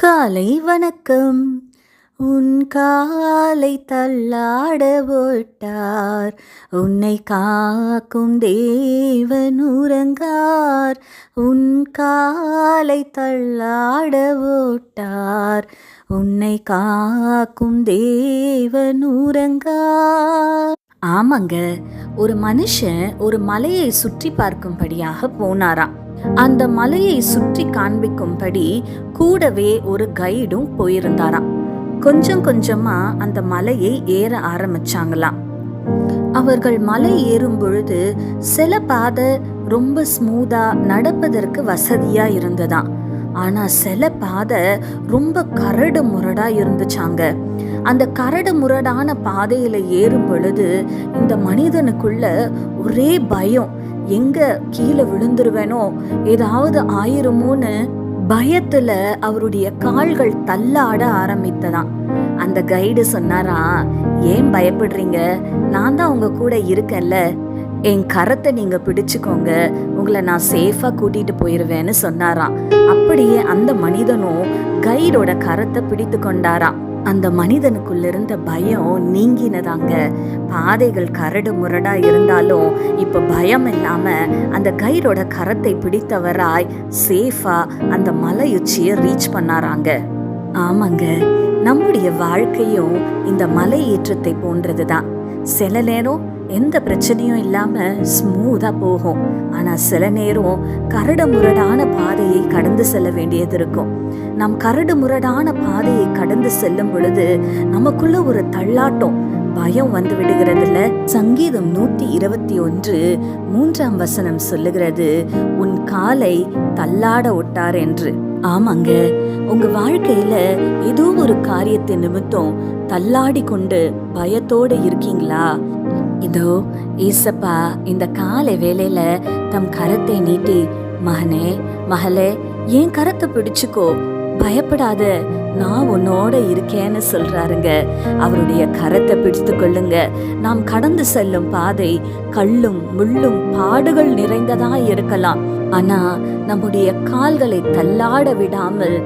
காலை வணக்கம். உன் காலை தள்ளாட போட்டார். உன்னை காக்கும் தேவன் உறங்கார். உன் காலை தள்ளாட போட்டார். உன்னை காக்கும் தேவன் உறங்கார். ஆமாங்க ஒரு மனுஷன் ஒரு மலையை சுற்றி பார்க்கும்படியாக போனாராம். அந்த மலையை சுற்றி காண்பிக்கும்படி கூடவே ஒரு கைடும் போயிருந்தாராம். கொஞ்சம் கொஞ்சமா அந்த மலையை ஏற ஆரம்பிச்சாங்களாம். அவர்கள் மலை ஏறும் பொழுது சில பாதை ரொம்ப ஸ்மூதா நடப்பதற்கு வசதியா இருந்ததாம். ஆனா சில பாதை ரொம்ப கரடு முரடா இருந்துச்சாங்க. அந்த கரடு முரடான பாதையில ஏறும் பொழுது இந்த மனிதனுக்குள்ள ஒரே பயம். எங்க கீழே விழுந்துருவேனோ? ஏதாவது ஆயிருமோன்னு பயத்துல அவருடைய கால்கள் தள்ளாட ஆரம்பித்ததாம். அந்த கைடு சொன்னாரா ஏன் பயப்படுறீங்க? நான் தான் உங்க கூட இருக்கேன்ல. என் கரத்தை நீங்க பிடிச்சுக்கோங்க. உங்களை நான் சேஃபா கூட்டிட்டு போயிருவேன்னு சொன்னாராம். அப்படியே அந்த மனிதனும் கைடோட கரத்தை பிடித்து கொண்டாராம். அந்த மனிதனுக்குள்ள இருந்த பயம் நீங்கினதாங்க. பாதைகள் கரடு முரடா இருந்தாலும் இப்ப பயம் இல்லாம அந்த கயிறோட கரத்தை பிடித்தவராய் சேஃபா அந்த மலையுச்சியை ரீச் பண்ணாராங்க. ஆமாங்க. நம்முடைய வாழ்க்கையும் இந்த மலை ஏற்றத்தை போன்றதுதான். சில நேரம் எந்த பிரச்சனையும் இல்லாம ஸ்மூதா போகும். ஆனா சில நேரம் கரடு முரடான பாதையை கடந்து செல்ல வேண்டியது இருக்கும். நம் கரடு முரடான பாதையை கடந்து செல்லும் பொழுது நமக்குள்ள ஒரு தள்ளாட்டம் பயம் வந்து விடுகிறதுல சங்கீதம் நூத்தி இருபத்தி ஒன்று மூன்றாம் வசனம் சொல்லுகிறது உன் காலை தள்ளாட ஒட்டார் என்று. ஆமாங்க உங்க வாழ்க்கையில ஏதோ ஒரு காரியத்தின் நிமித்தம் தள்ளாடி கொண்டு பயத்தோட இருக்கீங்களா? இதோ ஈசப்பா இந்த காலை வேலையில தம் கரத்தை நீட்டி மகனே மகளே என் கரத்தை பிடிச்சுக்கோ. பயப்படாத நான் உன்னோட இருக்கேன்னு சொல்றாருங்க. அவருடைய கரத்தை பிடித்து கொள்ளுங்க. நாம் கடந்து செல்லும் பாதை கல்லும் முள்ளும் பாடுகள் நிறைந்ததா இருக்கலாம். ஆனா நம்முடைய கால்களை தள்ளாட விடாமல்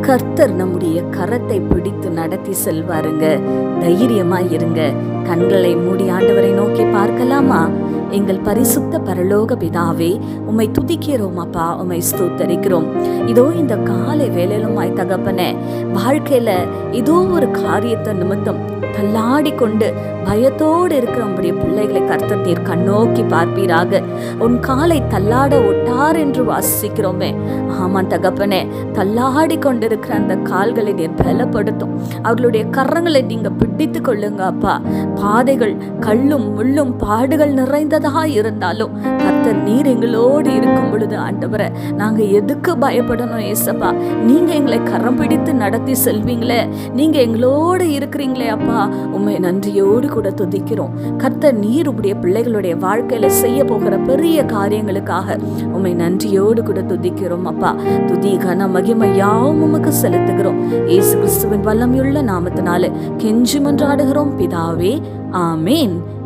கர்த்தர் நம்முடைய கரத்தை பிடித்து நடத்தி செல்வாருங்க. தைரியமா இருங்க. கண்களை மூடி ஆண்டவரை நோக்கி பார்க்கலாமா? எங்கள் பரிசுத்த பரலோக பிதாவே உம்மை துதிக்கிறோம் அப்பா உம்மை ஸ்தூத்தரிக்கிறோம். இதோ இந்த காலை வேலையிலுமாய் தகப்பனே வாழ்க்கையில ஏதோ ஒரு காரியத்தை நிமித்தம் தள்ளாடி கொண்டு பயத்தோடு இருக்கிற உங்களுடைய பிள்ளைகளை கர்த்தத்தீர் கண்ணோக்கி பார்ப்பீராக. உன் காலை தள்ளாட ஒட்டார் என்று வாசிக்கிறோமே. ஆமா தகப்பனே தள்ளாடி கொண்டிருக்கிற அந்த கால்களை நீர் பலப்படுத்தும். அவர்களுடைய கரங்களை நீங்கள் பிடித்து கொள்ளுங்க அப்பா. பாதைகள் கல்லும் முள்ளும் பாடுகள் நிறைந்ததாக இருந்தாலும் கர்த்தர் நீர் எங்களோடு இருக்கும் பொழுது ஆண்டவரை நாங்க எதுக்கு பயப்படணும் ஏசப்பா? நீங்க எங்களை கரம் பிடித்து நடத்தி செல்வீங்களே. நீங்க எங்களோடு இருக்கிறீங்களே அப்பா. உண்மை நன்றியோடு கூட துதிக்கிறோம். கர்த்தர் நீர் உடைய பிள்ளைகளுடைய வாழ்க்கையில செய்ய போகிற பெரிய காரியங்களுக்காக உண்மை நன்றியோடு கூட துதிக்கிறோம் அப்பா. துதி கன மகிமை யாவும் உமக்கு செலுத்துகிறோம். ஏசு கிறிஸ்துவின் வல்லமையுள்ள நாமத்தினால கெஞ்சி மன்றாடுகிறோம் பிதாவே ஆமேன்.